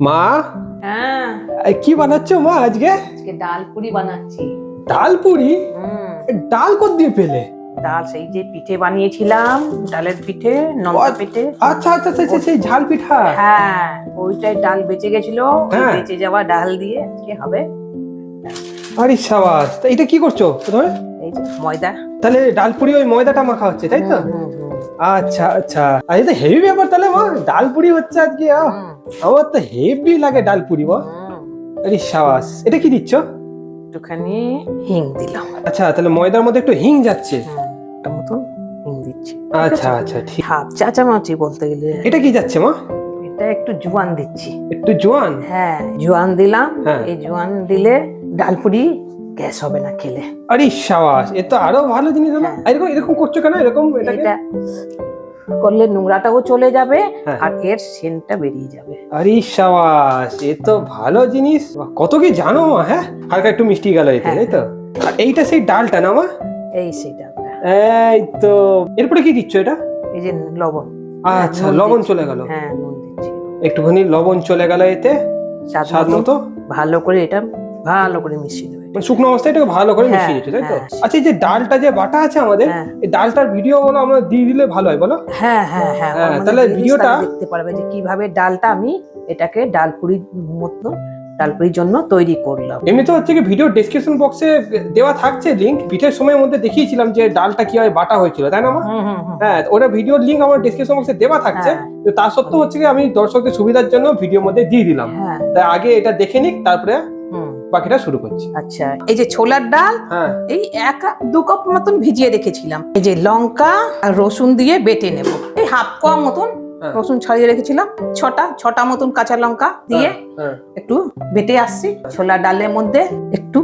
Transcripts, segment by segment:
মা? হ্যাঁ। কি বানাচ্ছো মা আজকে? আজকে ডাল পুরি বানাচ্ছি। ডাল পুরি? ডাল কত দিয়ে পেলে? ডাল সেই যে পিঠে বানিয়েছিলাম ডালের পিঠে নন্দা পিঠে। আচ্ছা আচ্ছা আচ্ছা সেই ঝাল পিঠা। হ্যাঁ ওইটাই ডাল বেঁচে গেছিল হ্যাঁ। বেঁচে যাওয়া ডাল দিয়ে আজকে হবে। আরে সাবাস তা এটা কি করছ প্রথমে? এই যে ময়দা। তাহলে ডাল পুরি ওই ময়দাটা মাখা হচ্ছে তাই তো? আচ্ছা আচ্ছা। আর এটা হেভি ব্যাপার তাহলে মা ডাল পুরি হচ্ছে আজকে আহ, আমার তো হেভি লাগে ডাল পুরি হুম। আরে সাবাস এটা কি দিচ্ছ? একটুখানি হিং দিলাম। আচ্ছা তাহলে ময়দার মধ্যে একটু হিং যাচ্ছে। মতন হিং দিচ্ছি। আচ্ছা আচ্ছা ঠিক। হাফ চা চামচি বলতে গেলে। এটা কি যাচ্ছে মা? এটা একটু জোয়ান দিচ্ছি। একটু জোয়ান? হ্যাঁ জোয়ান দিলাম। হ্যাঁ। এই জোয়ান দিলে ডাল পুরি গ্যাস হবে না খেলে। আরে সাবাস এ তো আরও ভালো জিনিস হলো। হ্যাঁ। এরকম এরকম করছ কেন? এরকম এটা করলে নোংরাটাও চলে যাবে হ্যাঁ। আর এর সেন্টটা বেরিয়ে যাবে। আরে সাবাস এ তো ভালো জিনিস। কত কি জানো মা হ্যাঁ? হালকা একটু মিষ্টি গেল এতে হ্যাঁ। তাই তো? আর এইটা সেই ডালটা না মা? এই সেটা এই তো। এরপরে কি দিচ্ছ এটা? এই যে লবণ। আচ্ছা লবণ চলে গেল। হ্যাঁ নুন দিচ্ছি। একটুখানি লবণ চলে গেল এতে। স্বাদ মতো। ভালো করে এটা ভালো করে মিশিয়ে মানে শুকনো অবস্থায় এটাকে ভালো করে হ্যাঁ, মিশিয়ে দিচ্ছ তাই তো? হ্যাঁ। আচ্ছা এই যে ডালটা যে বাটা আছে আমাদের হ্যাঁ। এই ডালটার ভিডিও বলো আমরা দিয়ে দিলে ভালো হয় বলো? হ্যাঁ হ্যাঁ হ্যাঁ হ্যাঁ, মধ্যে তাহলে ভিডিওটা- দেখতে পারবে যে কীভাবে ডালটা আমি এটাকে মতো ডাল পুরির জন্য তৈরি করলাম। এমনি তো হচ্ছে কি ভিডিও ডেসক্রিপশন বক্সে দেওয়া থাকছে লিংক পিঠের সময়ের মধ্যে দেখিয়েছিলাম যে ডালটা কীভাবে বাটা হয়েছিল তাই না হুম হ্যাঁ ওটা ভিডিওর লিংক আমার ডেসক্রিপশন বক্সে দেওয়া থাকছে হ্যাঁ। তো তা সত্ত্বেও হচ্ছে কি আমি দর্শকদের সুবিধার জন্য ভিডিওর মধ্যে দিয়ে দিলাম। হ্যাঁ। তাই আগে এটা দেখে নিক তারপরে বাকিটা শুরু করছি। আচ্ছা এই যে ছোলার ডাল হ্যাঁ। এই এক দু কাপ মতন ভিজিয়ে রেখেছিলাম। এই যে লঙ্কা আর রসুন দিয়ে বেটে নেব। এই হাফ কোয়া মতন হ্যাঁ। রসুন ছাড়িয়ে রেখেছিলাম। ছটা ছটা মতন কাঁচা লঙ্কা দিয়ে হ্যাঁ একটু বেটে আসছি। ছোলা ডালের মধ্যে একটু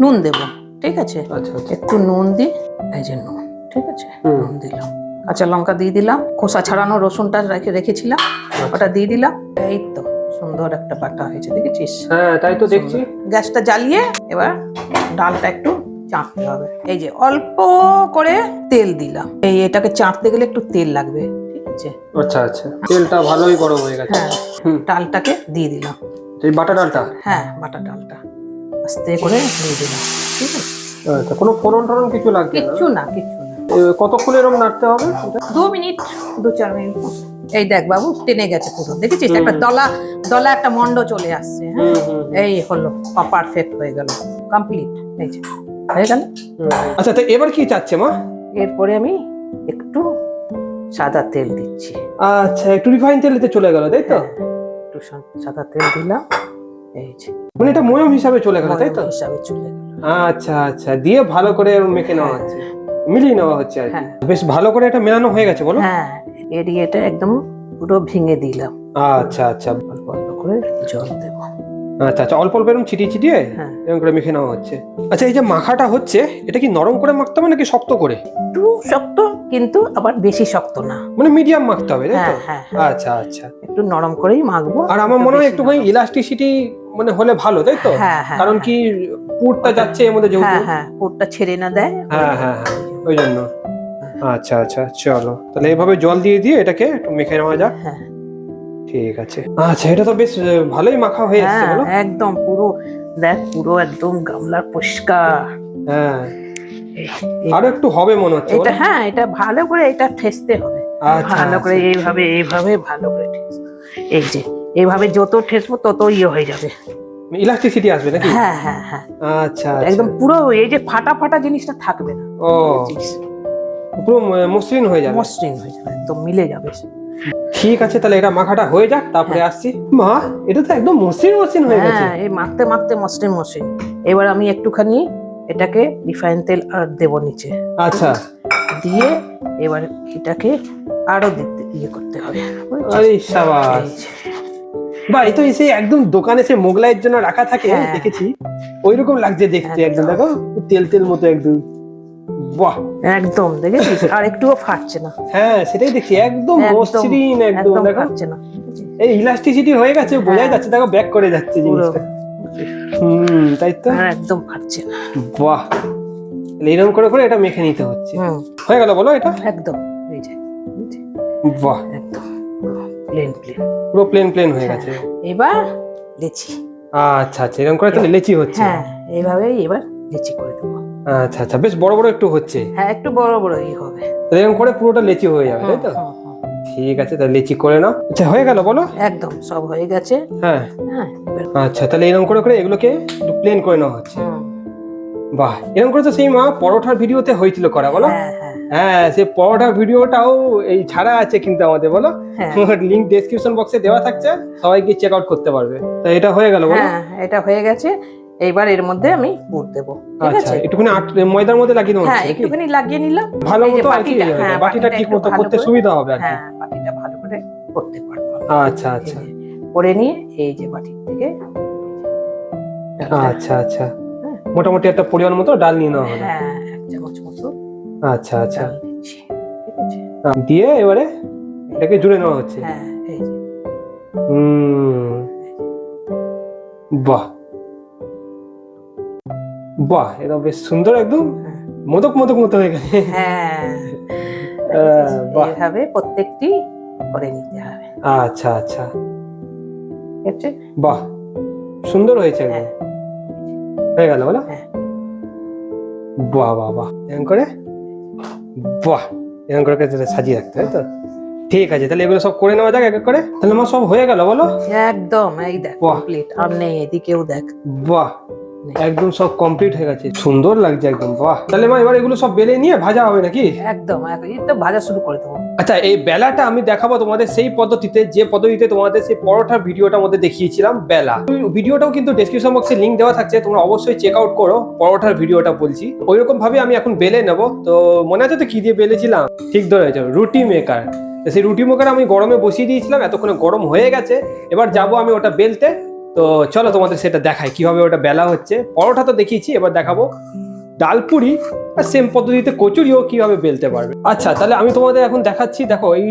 নুন দেব ঠিক আছে? আচ্ছা আচ্ছা। একটু নুন দিই এই যে নুন ঠিক আছে? নুন দিলাম। কাঁচা লঙ্কা দিয়ে দিলাম। খোসা ছাড়ানো রসুনটা রেখে রেখেছিলাম। ওটা দিয়ে দিলাম। এই তো। সুন্দর একটা বাটা হয়েছে দেখেছিস? হ্যাঁ তাই তো দেখছি। গ্যাসটা জ্বালিয়ে এবার ডালটা একটু চাঁটতে হবে। এই যে অল্প করে তেল দিলাম। এই এটাকে চাঁটতে গেলে একটু তেল লাগবে ঠিক আছে? আচ্ছা আচ্ছা। তেলটা ভালোই গরম হয়ে গেছে। হ্যাঁ ডালটাকে দিয়ে দিলাম। এই বাটা ডালটা? হ্যাঁ বাটা ডালটা। আস্তে করে দিয়ে দিলাম ঠিক আছে? আচ্ছা কোনো ফোড়ন টোড়ন কিছু লাগবে না? কিচ্ছু না কিচ্ছু না। কতক্ষণ এরকম নাড়তে হবে? দু মিনিট দু চার মিনিট। এই দেখ বাবু টেনে গেছে পুরো। দেখেছিস? একটা দলা দলা একটা মন্ড চলে আসছে হ্যাঁ? এই হলো পারফেক্ট হয়ে গেল। কমপ্লিট এই যে। হয়ে গেল? আচ্ছা তো এবার কি চাচ্ছে মা? এরপরে আমি একটু সাদা তেল দিচ্ছি। আচ্ছা একটু রিফাইন তেলেতে চলে গেল তাই তো? হ্যাঁ, একটু সাদা তেল দিলাম এই যে। মানে এটা ময়ম হিসাবে চলে গেল তাই তো? হিসাবে চলে গেল। আচ্ছা আচ্ছা দিয়ে ভালো করে মেখে নেওয়া হচ্ছে মিলিয়ে নেওয়া হচ্ছে আর কি। হ্যাঁ। বেশ ভালো করে এটা মেলানো হয়ে গেছে বলো? হ্যাঁ এরিয়াটা একদম পুরো ভেঙে দিলাম। আচ্ছা আচ্ছা। অল্প অল্প করে জল দেব। আচ্ছা আচ্ছা। অল্প অল্প এরকম ছিটিয়ে ছিটিয়ে হ্যাঁ। এরকম করে মেখে নেওয়া হচ্ছে। আচ্ছা এই যে মাখাটা হচ্ছে এটা কি নরম করে মাখতে হবে নাকি শক্ত করে? একটু শক্ত কিন্তু আবার বেশি শক্ত না। মানে মিডিয়াম মাখতে হবে তাই তো? হ্যাঁ হ্যাঁ হ্যাঁ। আচ্ছা আচ্ছা। একটু নরম করেই মাখবো আর আমার মনে হয় বেশি একটুখানি ইলাস্টিসিটি মানে হলে ভালো তাই তো? কারণ কি পুরটা যাচ্ছে এর মধ্যে যেহেতু। হ্যাঁ হ্যাঁ পুরটা ছেড়ে না দেয়। হ্যাঁ হ্যাঁ হ্যাঁ ওই জন্য। আচ্ছা আচ্ছা চলো। তাহলে এভাবে জল দিয়ে দিয়ে এটাকে একটু মেখে নেওয়া যাক। হ্যাঁ। ঠিক আছে। আচ্ছা এটা তো বেশ ভালোই মাখা হয়ে এসছে হ্যাঁ বলো। একদম পুরো দেখ পুরো একদম গামলার পরিষ্কার। হ্যাঁ। আরও একটু হবে মনে হচ্ছে এটা হ্যাঁ এটা ভালো করে এটা ঠেসতে হবে। আচ্ছা ভালো করে এইভাবে এইভাবে ভালো করে ঠেস এই যে এইভাবে যত ঠেসবো তত ইয়ে হয়ে যাবে। ইলাস্টিসিটি আসবে নাকি? হ্যাঁ হ্যাঁ হ্যাঁ। আচ্ছা আচ্ছা। একদম পুরো এই যে ফাটা ফাটা জিনিসটা থাকবে না। ও। পুরো মসৃণ হয়ে যাবে। মসৃণ হয়ে যাবে একদম মিলে যাবে। ঠিক আছে তাহলে এটা মাখাটা হয়ে যাক তারপরে আসছি। মা এটা তো একদম মসৃণ মসৃণ হয়ে গেছে। হ্যাঁ এই মাখতে মাখতে মসৃণ মসৃণ। এবার আমি একটুখানি এটাকে রিফাইন তেল আর দেবো নিচে। আচ্ছা। দিয়ে এবার এটাকে আরও দিতে ইয়ে করতে হবে? আরে সাবাস। বা এই তো এসে একদম দোকানে সে মোগলাইয়ের জন্য রাখা থাকে হ্যাঁ। দেখেছি। ওই রকম লাগছে দেখতে একদম দেখো তেল তেল মতো একদম। বাহ। একদম দেখেছিস? আর একটুও ফাটছে না। হ্যাঁ সেটাই দেখছি। একদম মসৃণ একদম দেখো। ফাটছে না। এই ইলাস্টিসিটি হয়ে গেছে হ্যাঁ। যাচ্ছে দেখো ব্যাক করে যাচ্ছে জিনিসটা। হুম তাই তো? একদম ফাটছে না। বাহ। এরকম করে করে এটা মেখে নিতে হচ্ছে। হয়ে গেল বলো এটা? একদম এই যে এই যে, বাহ। একদম প্লেন প্লেন পুরো প্লেন প্লেন হয়ে গেছে। এবার লেচি। আচ্ছা আচ্ছা এরকম করে তাহলে লেচি হচ্ছে। হ্যাঁ এইভাবেই এবার লেচি করে দেবো। আচ্ছা আচ্ছা বেশ বড় বড় একটু হচ্ছে। হ্যাঁ একটু বড় বড়ই হবে। এরকম করে পুরোটা লেচি হয়ে যাবে তাই তো। ঠিক আছে তাহলে লেচি করে নাও। আচ্ছা হয়ে গেল বলো। একদম সব হয়ে গেছে। হ্যাঁ। হ্যাঁ আচ্ছা তাহলে এরকম করে করে এগুলোকে একটু প্লেন করে নেওয়া হচ্ছে। বাহ এরকম করে তো সেই মা পরোটার ভিডিওতে হয়েছিল করা বলো। হ্যাঁ হ্যাঁ। হ্যাঁ সেই পরোটার ভিডিওটাও এই ছাড়া আছে কিন্তু আমাদের বলো। লিংক ডেসক্রিপশন বক্সে দেওয়া থাকছে সবাই গিয়ে চেক আউট করতে পারবে। তো এটা হয়ে গেল বলো। এটা হয়ে গেছে। এইবার এর মধ্যে আমি পুর দেবো ঠিক আচ্ছা আছে? একটুখানি ময়দার মধ্যে লাগিয়ে দেবো হ্যাঁ একটুখানি লাগিয়ে নিলাম। ভালো মতো আর কি বাটিটা, হ্যাঁ, ঠিক মতো করতে সুবিধা হবে আর কি। হ্যাঁ বাটিটা ভালো করে করতে পারব আচ্ছা আচ্ছা। করে নিয়ে এই যে বাটির থেকে আচ্ছা আচ্ছা। মোটামুটি একটা পরিমাণ মতো ডাল নিয়ে নেওয়া হলো। হ্যাঁ এক চামচ মতো আচ্ছা আচ্ছা। দিয়ে এবারে এটাকে জুড়ে নেওয়া হচ্ছে। হ্যাঁ এই যে। হুম। বাহ। বাহ এটা বেশ সুন্দর একদম। মোদক মোদক মতো হয়ে গেছে। হ্যাঁ। এইভাবে প্রত্যেকটি করে নিতে হবে। আচ্ছা আচ্ছা। বাহ সুন্দর হয়েছে একদম। হ্যাঁ। হয়ে গেল বলো? হ্যাঁ। বাহ বাহ বাহ। এরকম করে? বাহ এরকম করে সাজিয়ে রাখতে হয় তো? ঠিক আছে তাহলে এগুলো সব করে নেওয়া যাক এক এক করে। তাহলে আমার সব হয়ে গেল বলো? একদম এই দেখ। কমপ্লিট আর নেই এদিকেও দেখ। বাহ একদম সব কমপ্লিট হয়ে গেছে। সুন্দর লাগছে একদম বাহ। তাহলে মা এবার এগুলো সব বেলে নিয়ে ভাজা হবে নাকি? একদম এক- এই তো ভাজা শুরু করে দেবো। আচ্ছা এই বেলাটা আমি দেখাবো তোমাদের সেই পদ্ধতিতে যে পদ্ধতিতে তোমাদের সেই পরোটার ভিডিওটার মধ্যে দেখিয়েছিলাম বেলা। ওই ভিডিওটাও কিন্তু ডেসক্রিপশন বক্সে লিংক দেওয়া থাকছে তোমরা অবশ্যই চেক আউট করো পরোটার ভিডিওটা বলছি। ওই রকম ভাবে আমি এখন বেলে নেব। তো মনে আছে তো কি দিয়ে বেলেছিলাম? ঠিক ধরেছো রুটি মেকার সেই রুটি মেকার আমি গরমে বসিয়ে দিয়েছিলাম এতক্ষণে গরম হয়ে গেছে। এবার যাব আমি ওটা বেলতে। তো চলো তোমাদের সেটা দেখাই, কীভাবে ওটা বেলা হচ্ছে। পরোটা তো দেখিয়েছি, এবার দেখাবো। ডালপুরি আর সেম পদ্ধতিতে কচুরিও কীভাবে বেলতে পারবে। আচ্ছা তাহলে আমি তোমাদের এখন দেখাচ্ছি, দেখো এই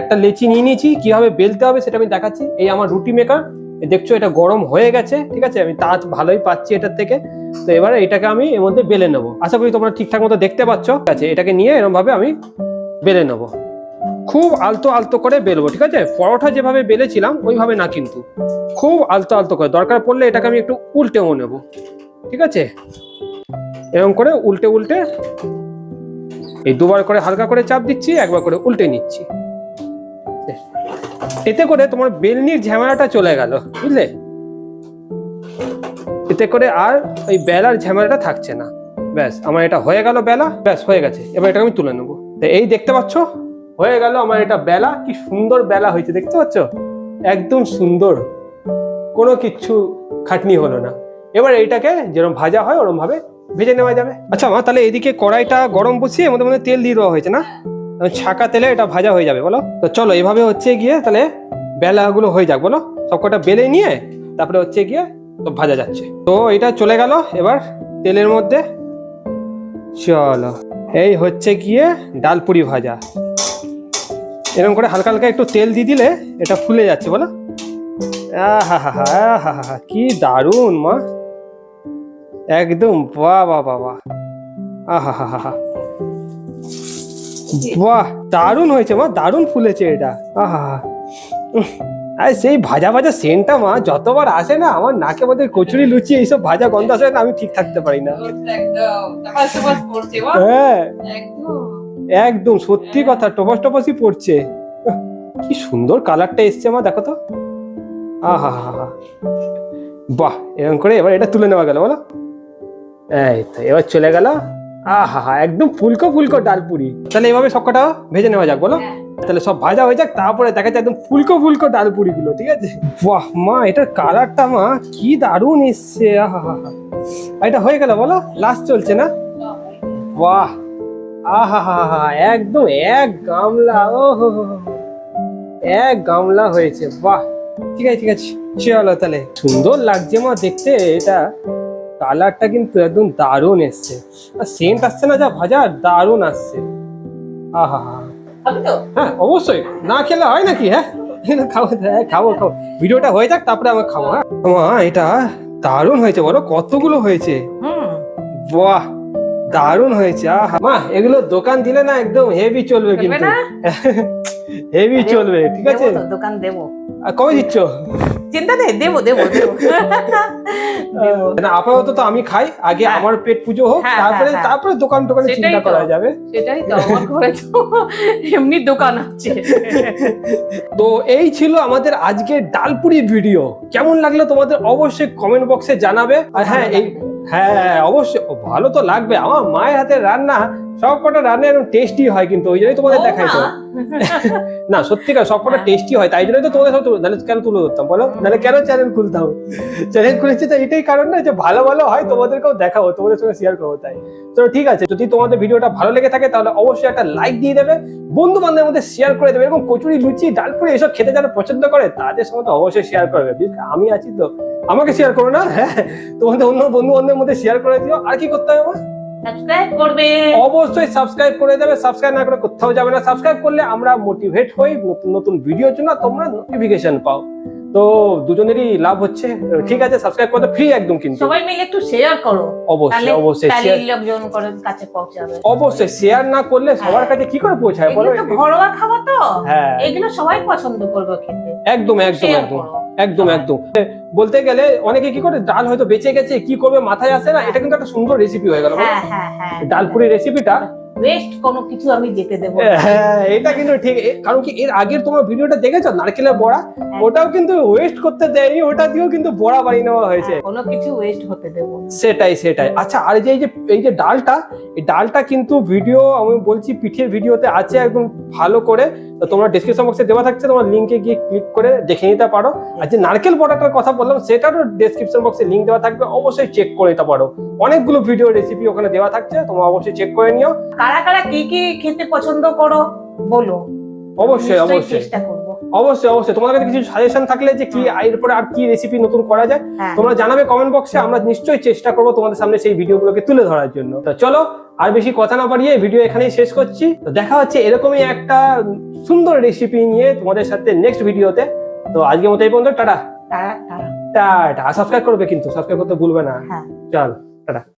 একটা লেচি নিয়ে নিয়েছি, কীভাবে বেলতে হবে সেটা আমি দেখাচ্ছি। এই আমার রুটি মেকার দেখছ এটা গরম হয়ে গেছে, ঠিক আছে? আমি তাঁত ভালোই পাচ্ছি এটার থেকে। তো এবারে এটাকে আমি এর মধ্যে বেলে নেব। আশা করি তোমরা ঠিকঠাক মতো দেখতে পাচ্ছ। ঠিক আছে, এটাকে নিয়ে এরকম ভাবে আমি বেলে নেব। খুব আলতো আলতো করে বেলবো, ঠিক আছে? পরোটা যেভাবে বেলেছিলাম, ওইভাবে না কিন্তু। খুব আলতো আলতো করে। দরকার পড়লে এটাকে আমি একটু উল্টেও নেব, ঠিক আছে? এরকম করে উল্টে উল্টে এই দুবার করে হালকা করে চাপ দিচ্ছি, একবার করে উল্টে নিচ্ছি। এতে করে তোমার বেলনির ঝামেলাটা চলে গেল, বুঝলে? এতে করে আর ওই বেলার ঝামেলাটা থাকছে না। ব্যাস, আমার এটা হয়ে গেল বেলা, ব্যাস, হয়ে গেছে। এবার এটাকে আমি তুলে নেব। এই দেখতে পাচ্ছ? হয়ে গেল আমার এটা বেলা। কি সুন্দর বেলা হয়েছে, দেখতে পাচ্ছ? একদম সুন্দর। কোনো কিচ্ছু খাটনি হলো না। এবার এইটাকে যেরকম ভাজা হয় ওরকম ভাবে ভেজে নেওয়া যাবে। আচ্ছা মা, তাহলে এদিকে কড়াইটা গরম বসিয়ে মধ্যে মধ্যে তেল দিয়ে দেওয়া হয়েছে না? ছাকা তেলে এটা ভাজা হয়ে যাবে, বলো। তো চলো, এভাবে হচ্ছে গিয়ে তাহলে বেলাগুলো হয়ে যাক, বলো। সবকটা বেলে নিয়ে তারপরে হচ্ছে গিয়ে তো ভাজা যাচ্ছে। তো এটা চলে গেল, এবার তেলের মধ্যে চলো। এই হচ্ছে গিয়ে ডালপুরি ভাজা। এরকম করে হালকা হালকা একটু তেল দিয়ে দিলে এটা ফুলে যাচ্ছে বলো। হা হা হা কি দারুণ মা। একদম বাহ বাহ বাহ বাহ। আহা হা হা হা বাহ দারুণ হয়েছে মা দারুণ ফুলেছে এটা। আহা হা উহ, আর সেই ভাজা ভাজা সেন্টটা মা যতবার আসে না আমার নাকে মধ্যে কচুরি লুচি এইসব ভাজা গন্ধ আসে না আমি ঠিক থাকতে পারি না। হ্যাঁ। একদম সত্যি কথা টপাস টপাসই পড়ছে। কি সুন্দর কালারটা এসছে মা দেখো তো। আহা হা হা বাহ এরকম করে এবার এটা তুলে নেওয়া গেল বলো। এই তো এবার চলে গেল। আহা একদম ফুলকো ফুলকো ডালপুরি। তাহলে এভাবে সবকটা ভেজে নেওয়া যাক বলো। তাহলে সব ভাজা হয়ে যাক তারপরে দেখা যাচ্ছে একদম ফুলকো ফুলকো ডালপুরি গুলো ঠিক আছে? বাহ মা এটার কালারটা মা কি দারুণ এসছে আহা এটা হয়ে গেল বলো। লাস্ট চলছে না? বাহ। আহা হা হা একদম এক গামলা ও। এক গামলা হয়েছে বাহ। ঠিক আছে ঠিক আছে চলো তাহলে। সুন্দর লাগছে মা দেখতে এটা কালারটা কিন্তু একদম দারুণ এসছে। আর সেন্ট আসছে না যা ভাজা দারুণ আসছে। আহা হা হ্যাঁ অবশ্যই। না খেলে হয় নাকি হ্যাঁ? খাব হ্যাঁ খাব খাব। ভিডিওটা হয়ে যাক তারপরে আমরা খাব হ্যাঁ? মা এটা দারুণ হয়েছে বলো কতগুলো হয়েছে? বাহ! দারুণ হয়েছে আহা। মা এগুলো দোকান দিলে না একদম হেভি চলবে কিন্তু। হেভি চলবে ঠিক আছে? দোকান দেবো। আর কবে দিচ্ছ? চিন্তা নেই দেবো দেবো। না আপাতত তো আমি খাই আগে হ্যাঁ। আমার পেট পুজো হোক হ্যাঁ, তারপরে হ্যাঁ। তারপরে দোকান টোকানে চিন্তা করা যাবে। সেটাই তো আমার ঘরে তো এমনি দোকান আছে। তো এই ছিল আমাদের আজকের ডালপুরি ভিডিও। কেমন লাগল তোমাদের অবশ্যই কমেন্ট বক্সে জানাবে। আর হ্যাঁ এই হ্যাঁ অবশ্যই। ভালো তো লাগবে। আমার মায়ের হাতের রান্না সব কটা রান্না এরকম টেস্টি হয় কিন্তু ওই জন্যই তোমাদের দেখাই তো না সত্যিকার সব কটা হ্যাঁ। টেস্টি হয় তাই জন্যই তো তোমাদের সব নাহলে কেন তুলে ধরতাম বলো? নাহলে কেন চ্যানেল খুলতাম? চ্যানেল খুলেছি তো এটাই কারণ না যে ভালো ভালো হয় তোমাদেরকেও দেখাবো তোমাদের সঙ্গে শেয়ার করব তাই। তো ঠিক আছে যদি তোমাদের ভিডিওটা ভালো লেগে থাকে তাহলে অবশ্যই একটা লাইক দিয়ে দেবে বন্ধু বান্ধবের মধ্যে শেয়ার করে দেবে এরকম কচুরি লুচি ডালপুরি এসব খেতে যারা পছন্দ করে তাদের সঙ্গে তো অবশ্যই শেয়ার করবে? আমি আছি তো। আমাকে শেয়ার করো না হ্যাঁ? তোমাদের অন্য বন্ধু বান্ধবের মধ্যে শেয়ার করে দিও আর কি করতে হবে আমার? সাবস্ক্রাইব করবে। অবশ্যই সাবস্ক্রাইব করে দেবে সাবস্ক্রাইব না করে কোথাও যাবে না। সাবস্ক্রাইব করলে আমরা মোটিভেট হই নতুন নতুন ভিডিওর জন্য তোমরা নোটিফিকেশন পাও। তো দুজনেরই লাভ হচ্ছে। ঠিক আছে সাবস্ক্রাইব করতে ফ্রি একদম কিন্তু। সবাই মিলে একটু শেয়ার করো। অবশ্যই অবশ্যই লোকজন করে কাছে পৌঁছাবে। অবশ্যই শেয়ার না করলে সবার হ্যাঁ। কাছে কি করে পৌঁছায় বলো? ঘরোয়া খাবার তো। হ্যাঁ। এগুলো সবাই পছন্দ করবে খেতে। একদম একদম একদম। একদম একদম। বলতে গেলে অনেকে কি করে ডাল হয়তো বেঁচে গেছে কি করবে মাথায় আসে না এটা কিন্তু একটা সুন্দর রেসিপি হয়ে গেল? হ্যাঁ হ্যাঁ হ্যাঁ ডালপুরি রেসিপিটা ওয়েস্ট কোনো কিছু আমি যেতে দেবো। হ্যাঁ এটা কিন্তু ঠিক। কারণ কি এর আগের তোমার ভিডিওটা দেখেছ নারকেলের বড়া? ওটাও কিন্তু ওয়েস্ট করতে দেয়নি ওটা দিয়েও কিন্তু বড়া বানিয়ে নেওয়া হয়েছে। কোনো কিছু ওয়েস্ট হতে দেবো। সেটাই সেটাই। আচ্ছা আর যে এই যে এই যে ডালটা এই ডালটা কিন্তু ভিডিও আমি বলছি পিঠের ভিডিওতে আছে একদম ভালো করে। তো তোমরা ডিসক্রিপশন বক্সে দেওয়া থাকছে তোমার লিঙ্কে গিয়ে ক্লিক করে দেখে নিতে পারো। আর যে নারকেল বড়াটার কথা বললাম সেটারও ডিসক্রিপশন বক্সে লিঙ্ক দেওয়া থাকবে অবশ্যই চেক করে নিতে পারো। অনেকগুলো ভিডিও রেসিপি ওখানে দেওয়া থাকছে তোমরা অবশ্যই চেক করে নিও। কারা কারা কি কি খেতে পছন্দ করো বলো। অবশ্যই অবশ্যই। চেষ্টা করব। অবশ্যই অবশ্যই। তোমাদের কাছে কিছু সাজেশন থাকলে যে কি এরপরে আর কি রেসিপি নতুন করা যায় হ্যাঁ। তোমরা জানাবে কমেন্ট বক্সে আমরা নিশ্চয়ই চেষ্টা করব তোমাদের সামনে সেই ভিডিওগুলোকে তুলে ধরার জন্য। তো চলো আর বেশি কথা না বাড়িয়ে ভিডিও এখানেই শেষ করছি। তো দেখা হচ্ছে এরকমই একটা সুন্দর রেসিপি নিয়ে তোমাদের সাথে নেক্সট ভিডিওতে তো। আজকের মতো এই পর্যন্ত টাটা। টাটা। সাবস্ক্রাইব করবে কিন্তু সাবস্ক্রাইব করতে ভুলবে না। হ্যাঁ। চল টাটা।